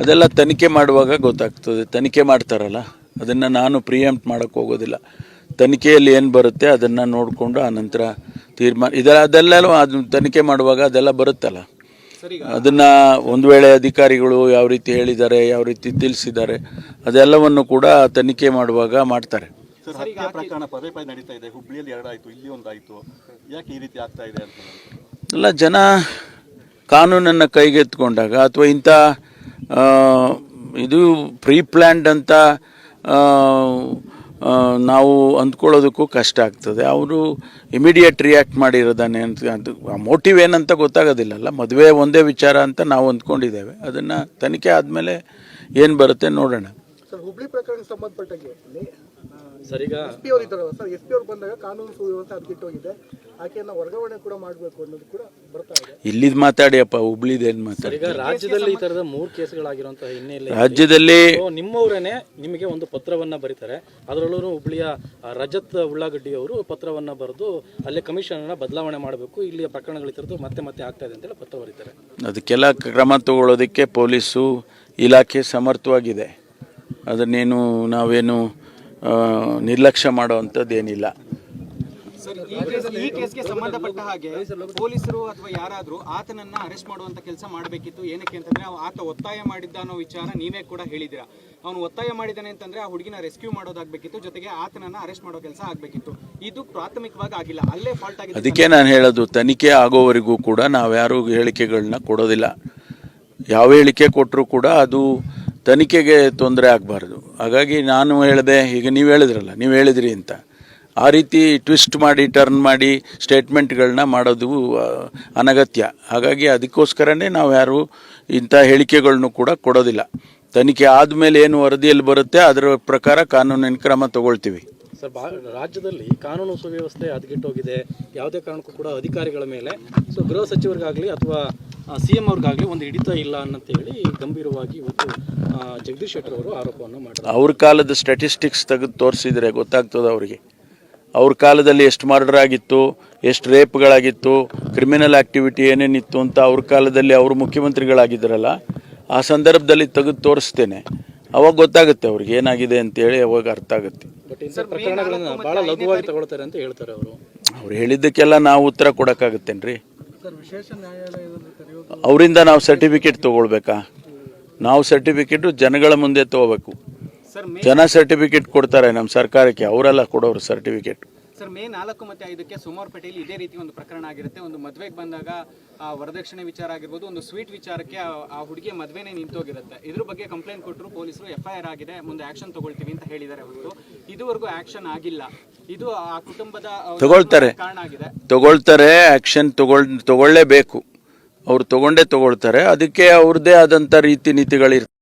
ಅದೆಲ್ಲ ತನಿಖೆ ಮಾಡುವಾಗ ಗೊತ್ತಾಗ್ತದೆ. ತನಿಖೆ ಮಾಡ್ತಾರಲ್ಲ ಅದನ್ನು ನಾನು ಪ್ರಿಯಂಪ್ಟ್ ಮಾಡೋಕ್ಕೆ ಹೋಗೋದಿಲ್ಲ. ತನಿಖೆಯಲ್ಲಿ ಏನು ಬರುತ್ತೆ ಅದನ್ನು ನೋಡಿಕೊಂಡು ಆನಂತರ ತೀರ್ಮಾನ ಇದೆಲ್ಲ ಅದೆಲ್ಲ ಅದು ತನಿಖೆ ಮಾಡುವಾಗ ಅದೆಲ್ಲ ಬರುತ್ತಲ್ಲ. ಅದನ್ನು ಒಂದು ವೇಳೆ ಅಧಿಕಾರಿಗಳು ಯಾವ ರೀತಿ ಹೇಳಿದ್ದಾರೆ ಯಾವ ರೀತಿ ತಿಳಿಸಿದ್ದಾರೆ ಅದೆಲ್ಲವನ್ನು ಕೂಡ ತನಿಖೆ ಮಾಡುವಾಗ ಮಾಡ್ತಾರೆ. ಪ್ರಕರಣ ಪದೇ ಪದೇ ನಡೀತಾ ಇದೆ. ಹುಬ್ಳಿಯಲ್ಲಿ ಎರಡಾಯ್ತು ಇಲ್ಲಿ ಒಂದಾಯ್ತು. ಯಾಕೆ ಈ ರೀತಿ ಆಗ್ತಾ ಇದೆ ಅಂತ? ಎಲ್ಲ ಜನ ಕಾನೂನನ್ನು ಕೈಗೆತ್ಕೊಂಡಾಗ ಅಥವಾ ಇಂಥ ಇದು ಪ್ರೀ ಪ್ಲ್ಯಾಂಡ್ ಅಂತ ಆ, ಆ, ನಾವು ಅಂದ್ಕೊಳ್ಳೋದಕ್ಕೂ ಕಷ್ಟ ಆಗ್ತದೆ. ಅವರು ಇಮಿಡಿಯೇಟ್ ರಿಯಾಕ್ಟ್ ಮಾಡಿರೋದಾನೆ ಅಂತ ಅದು ಮೋಟಿವ್ ಏನಂತ ಗೊತ್ತಾಗೋದಿಲ್ಲಲ್ಲ. ಮದುವೆ ಒಂದೇ ವಿಚಾರ ಅಂತ ನಾವು ಅಂದ್ಕೊಂಡಿದ್ದೇವೆ. ಅದನ್ನು ತನಿಖೆ ಆದಮೇಲೆ ಏನು ಬರುತ್ತೆ ನೋಡೋಣ. ಸರ್ ಹುಬ್ಳಿ ಪ್ರಕರಣಕ್ಕೆ ಸಂಬಂಧಪಟ್ಟಂಗೆ ಸರ್ ಈಗ ಎಸ್ ಪಿ ಅವ್ರು ಇದ್ದಾರಲ್ಲ ಸರ್ ಎಸ್ ಪಿ ಅವ್ರು ಬಂದಾಗ ಕಾನೂನು ಸುವ್ಯವಸ್ಥೆ ಹದಗೆಟ್ಟೋಗಿದೆ ಆಕೆಯನ್ನ ವರ್ಗಾವಣೆ ಕೂಡ ಮಾಡಬೇಕು ಅನ್ನೋದು ಕೂಡ ಬರ್ತಾ ಇದೆ. ಇಲ್ಲಿದ್ ಮಾತಾಡಿಯಪ್ಪ ಹುಬ್ಳಿದೇನು ಮಾತಾಡಿ? ಈಗ ರಾಜ್ಯದಲ್ಲಿ ಈ ತರದ ಮೂರು ಕೇಸ್ಗಳಾಗಿರುವಂತಹ ಹಿನ್ನೆಲೆ ರಾಜ್ಯದಲ್ಲಿ ನಿಮ್ಮವರೇನೆ ನಿಮಗೆ ಒಂದು ಪತ್ರವನ್ನ ಬರೀತಾರೆ. ಅದರಲ್ಲೂ ಹುಬ್ಳಿಯ ರಜತ್ ಉಳ್ಳಾಗಡ್ಡಿ ಅವರು ಪತ್ರವನ್ನ ಬರೆದು ಅಲ್ಲೇ ಕಮಿಷನ್ ಅನ್ನ ಬದಲಾವಣೆ ಮಾಡಬೇಕು. ಇಲ್ಲಿಯ ಪ್ರಕರಣಗಳ ತರದು ಮತ್ತೆ ಮತ್ತೆ ಆಗ್ತಾ ಇದೆ ಅಂತೇಳಿ ಪತ್ರ ಬರೀತಾರೆ. ಅದಕ್ಕೆಲ್ಲ ಕ್ರಮ ತಗೊಳ್ಳೋದಕ್ಕೆ ಪೊಲೀಸು ಇಲಾಖೆ ಸಮರ್ಥವಾಗಿದೆ. ಅದನ್ನೇನು ನಾವೇನು ನಿರ್ಲಕ್ಷ್ಯ ಮಾಡೋವಂಥದ್ದೇನಿಲ್ಲ ಸರ್ ಈ ಕೇಸ್ ಈ ಕೇಸ್ಗೆ ಸಂಬಂಧಪಟ್ಟ ಹಾಗೆ ಪೊಲೀಸರು ಅಥವಾ ಯಾರಾದ್ರೂ ಆತನನ್ನ ಅರೆಸ್ಟ್ ಮಾಡುವಂತ ಕೆಲಸ ಮಾಡಬೇಕಿತ್ತು. ಏನಕ್ಕೆ ಅಂತಂದ್ರೆ ಆತ ಒತ್ತಾಯ ಮಾಡಿದ್ದ ಅನ್ನೋ ವಿಚಾರ ನೀವೇ ಕೂಡ ಹೇಳಿದಿರಾ ಅವನು ಒತ್ತಾಯ ಮಾಡಿದ್ದಾನೆ ಅಂತಂದ್ರೆ ಆ ಹುಡುಗಿನ ರೆಸ್ಕ್ಯೂ ಮಾಡೋದಾಗಬೇಕಿತ್ತು ಜೊತೆಗೆ ಆತನನ್ನ ಅರೆಸ್ಟ್ ಮಾಡೋ ಕೆಲಸ ಆಗಬೇಕಿತ್ತು. ಇದು ಪ್ರಾಥಮಿಕವಾಗಿ ಆಗಿಲ್ಲ. ಅಲ್ಲೇ ಫಾಲ್ಟ್ ಆಗಿದೆ. ಅದಕ್ಕೆ ನಾನು ಹೇಳೋದು ತನಿಖೆ ಆಗೋವರೆಗೂ ಕೂಡ ನಾವ್ಯಾರು ಹೇಳಿಕೆಗಳನ್ನ ಕೊಡೋದಿಲ್ಲ. ಯಾವ ಹೇಳಿಕೆ ಕೊಟ್ಟರೂ ಕೂಡ ಅದು ತನಿಖೆಗೆ ತೊಂದರೆ ಆಗಬಾರ್ದು. ಹಾಗಾಗಿ ನಾನು ಹೇಳಿದೆ ಈಗ ನೀವು ಹೇಳಿದ್ರಲ್ಲ ನೀವು ಹೇಳಿದ್ರಿ ಅಂತ. ಆ ರೀತಿ ಟ್ವಿಸ್ಟ್ ಮಾಡಿ ಟರ್ನ್ ಮಾಡಿ ಸ್ಟೇಟ್ಮೆಂಟ್ಗಳನ್ನ ಮಾಡೋದು ಅನಗತ್ಯ. ಹಾಗಾಗಿ ಅದಕ್ಕೋಸ್ಕರನೇ ನಾವು ಯಾರು ಇಂಥ ಹೇಳಿಕೆಗಳನ್ನು ಕೂಡ ಕೊಡೋದಿಲ್ಲ. ತನಿಖೆ ಆದಮೇಲೆ ಏನು ವರದಿಯಲ್ಲಿ ಬರುತ್ತೆ ಅದರ ಪ್ರಕಾರ ಕಾನೂನಿನ ಕ್ರಮ ತಗೊಳ್ತೀವಿ. ಸರ್ ಬಾ ರಾಜ್ಯದಲ್ಲಿ ಕಾನೂನು ಸುವ್ಯವಸ್ಥೆ ಹದಗೆಟ್ಟೋಗಿದೆ ಯಾವುದೇ ಕಾರಣಕ್ಕೂ ಕೂಡ ಅಧಿಕಾರಿಗಳ ಮೇಲೆ ಸೊ ಗೃಹ ಸಚಿವರಿಗಾಗಲಿ ಅಥವಾ ಸಿ ಎಂ ಅವ್ರಿಗಾಗಲಿ ಒಂದು ಹಿಡಿತ ಇಲ್ಲ ಅನ್ನಂತೇಳಿ ಗಂಭೀರವಾಗಿ ಇವತ್ತು ಜಗದೀಶ್ ಶೆಟ್ಟರ್ ಅವರು ಆರೋಪವನ್ನು ಮಾಡಿದ್ದಾರೆ. ಅವ್ರ ಕಾಲದ ಸ್ಟ್ಯಾಟಿಸ್ಟಿಕ್ಸ್ ತೆಗೆದು ತೋರಿಸಿದ್ರೆ ಗೊತ್ತಾಗ್ತದೆ ಅವರಿಗೆ. ಅವ್ರ ಕಾಲದಲ್ಲಿ ಎಷ್ಟು ಮರ್ಡರ್ ಆಗಿತ್ತು ಎಷ್ಟು ರೇಪ್ಗಳಾಗಿತ್ತು ಕ್ರಿಮಿನಲ್ ಆಕ್ಟಿವಿಟಿ ಏನೇನಿತ್ತು ಅಂತ ಅವ್ರ ಕಾಲದಲ್ಲಿ ಅವರು ಮುಖ್ಯಮಂತ್ರಿಗಳಾಗಿದ್ದರಲ್ಲ ಆ ಸಂದರ್ಭದಲ್ಲಿ ತೆಗೆದು ತೋರಿಸ್ತೇನೆ. ಅವಾಗ ಗೊತ್ತಾಗುತ್ತೆ ಅವ್ರಿಗೆ ಏನಾಗಿದೆ ಅಂತೇಳಿ ಅವಾಗ ಅರ್ಥ ಆಗುತ್ತೆ. ಬಟ್ ಪ್ರಕರಣಗಳನ್ನು ಬಹಳ ಲಘುವಾಗಿ ತಗೊಳ್ತಾರೆ ಅಂತ ಹೇಳ್ತಾರೆ ಅವರು. ಅವ್ರು ಹೇಳಿದ್ದಕ್ಕೆಲ್ಲ ನಾವು ಉತ್ತರ ಕೊಡೋಕ್ಕಾಗುತ್ತೇನ್ರಿ? ಅವರಿಂದ ನಾವು ಸರ್ಟಿಫಿಕೇಟ್ ತಗೊಳ್ಬೇಕಾ? ನಾವು ಸರ್ಟಿಫಿಕೇಟು ಜನಗಳ ಮುಂದೆ ತಗೋಬೇಕು. ಜನ ಸರ್ಟಿಫಿಕೇಟ್ ಕೊಡ್ತಾರೆ ನಮ್ಮ ಸರ್ಕಾರಕ್ಕೆ ಅವರೆಲ್ಲ ಕೊಡೋರು ಸರ್ಟಿಫಿಕೇಟ್ ಸರ್ ಮೇ ನಾಲ್ಕು ಮತ್ತೆ ಐದಕ್ಕೆ ಸೋಮವಾರಪೇಟೆಯಲ್ಲಿ ಇದೇ ರೀತಿ ಒಂದು ಪ್ರಕರಣ ಆಗಿರುತ್ತೆ. ಒಂದು ಮದುವೆಗೆ ಬಂದಾಗ ಆ ವರದಕ್ಷಿಣೆ ವಿಚಾರ ಆಗಿರ್ಬೋದು ಒಂದು ಸ್ವೀಟ್ ವಿಚಾರಕ್ಕೆ ಆ- ಹುಡುಗಿಯ ಮದುವೆನೇ ನಿಂತೋಗಿರುತ್ತೆ. ಇದ್ರ ಬಗ್ಗೆ ಕಂಪ್ಲೇಂಟ್ ಕೊಟ್ಟರು ಪೊಲೀಸರು. ಎಫ್ ಐ ಆರ್ ಆಗಿದೆ. ಮುಂದೆ ಆಕ್ಷನ್ ತಗೊಳ್ತೀವಿ ಅಂತ ಹೇಳಿದ್ದಾರೆ ಅವರು ಇದುವರೆಗೂ ಆಕ್ಷನ್ ಆಗಿಲ್ಲ. ಇದು ಆ ಕುಟುಂಬದ ತಗೊಳ್ತಾರೆ. ಕಾರಣ ಆಗಿದೆ. ತಗೊಳ್ತಾರೆ ಆಕ್ಷನ್ ತಗೊಳ್ ತಗೊಳ್ಳೇಬೇಕು. ಅವ್ರು ತಗೊಂಡೇ ತಗೊಳ್ತಾರೆ. ಅದಕ್ಕೆ ಅವ್ರದ್ದೇ ಆದಂಥ ರೀತಿ ನೀತಿಗಳಿರ್ತವೆ